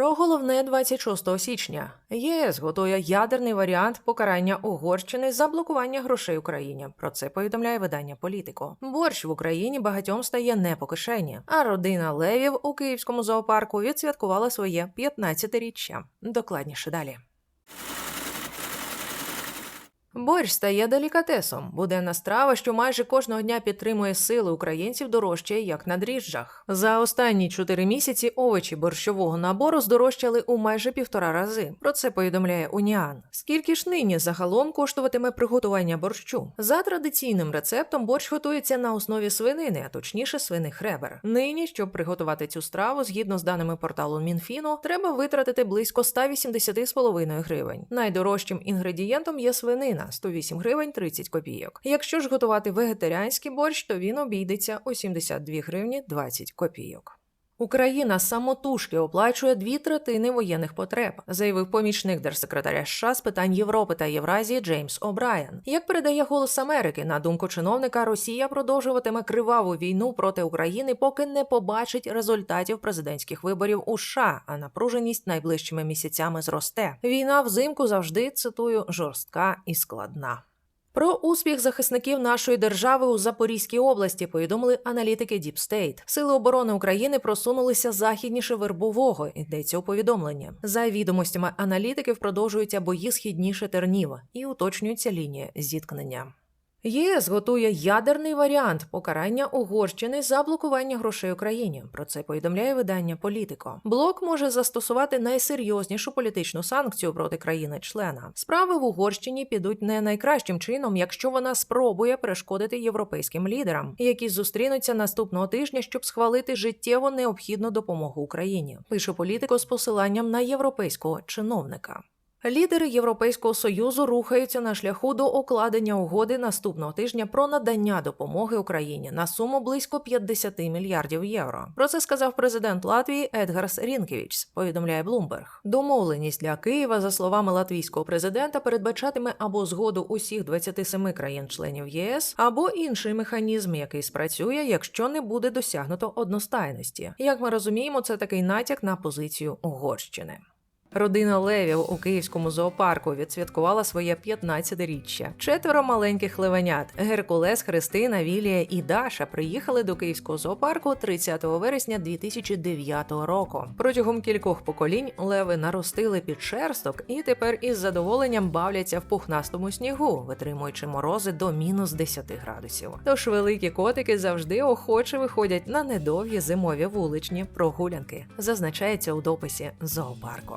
Про головне 26 січня ЄС готує ядерний варіант покарання Угорщини за блокування грошей Україні. Про це повідомляє видання Політико. Борщ в Україні багатьом стає не по кишені, а родина Левів у київському зоопарку відсвяткувала своє 15-річчя. Докладніше далі. Борщ стає делікатесом. Буденна страва, що майже кожного дня підтримує сили українців, дорожчає як на дріжджах. За останні чотири місяці овочі борщового набору здорожчали у майже півтора рази. Про це повідомляє Уніан. Скільки ж нині загалом коштуватиме приготування борщу? За традиційним рецептом борщ готується на основі свинини, а точніше свиних ребер. Нині, щоб приготувати цю страву, згідно з даними порталу Мінфіну, треба витратити близько 180,5 гривень. Найдорожчим інгредієнтом є свинина 108 гривень 30 копійок. Якщо ж готувати вегетаріанський борщ, то він обійдеться у 72 гривні 20 копійок. Україна самотужки оплачує дві третини воєнних потреб, заявив помічник держсекретаря США з питань Європи та Євразії Джеймс О'Брайен. Як передає Голос Америки, на думку чиновника, Росія продовжуватиме криваву війну проти України, поки не побачить результатів президентських виборів у США, а напруженість найближчими місяцями зросте. Війна взимку завжди цитую жорстка і складна. Про успіх захисників нашої держави у Запорізькій області повідомили аналітики State. Сили оборони України просунулися західніше вербового. Йдеться у повідомленні. За відомостями аналітиків продовжуються бої східніше Терніва і уточнюється лінія зіткнення. ЄС готує ядерний варіант покарання Угорщини за блокування грошей Україні. Про це повідомляє видання Політико. Блок може застосувати найсерйознішу політичну санкцію проти країни-члена. Справи в Угорщині підуть не найкращим чином, якщо вона спробує перешкодити європейським лідерам, які зустрінуться наступного тижня, щоб схвалити життєво необхідну допомогу Україні. Пише політико з посиланням на європейського чиновника. Лідери Європейського союзу рухаються на шляху до укладення угоди наступного тижня про надання допомоги Україні на суму близько 50 мільярдів євро. Про це сказав президент Латвії Едгарс Рінкевіч. Повідомляє Блумберг. Домовленість для Києва, за словами латвійського президента, передбачатиме або згоду усіх 27 країн-членів ЄС, або інший механізм, який спрацює, якщо не буде досягнуто одностайності. Як ми розуміємо, це такий натяк на позицію Угорщини. Родина Левів у київському зоопарку відсвяткувала своє 15-річчя. Четверо маленьких левенят Геркулес, Христина, Вілія і Даша приїхали до київського зоопарку 30 вересня 2009 року. Протягом кількох поколінь леви наростили під шерсток і тепер із задоволенням бавляться в пухнастому снігу, витримуючи морози до мінус 10 градусів. Тож великі котики завжди охоче виходять на недовгі зимові вуличні прогулянки. Зазначається у дописі зоопарку.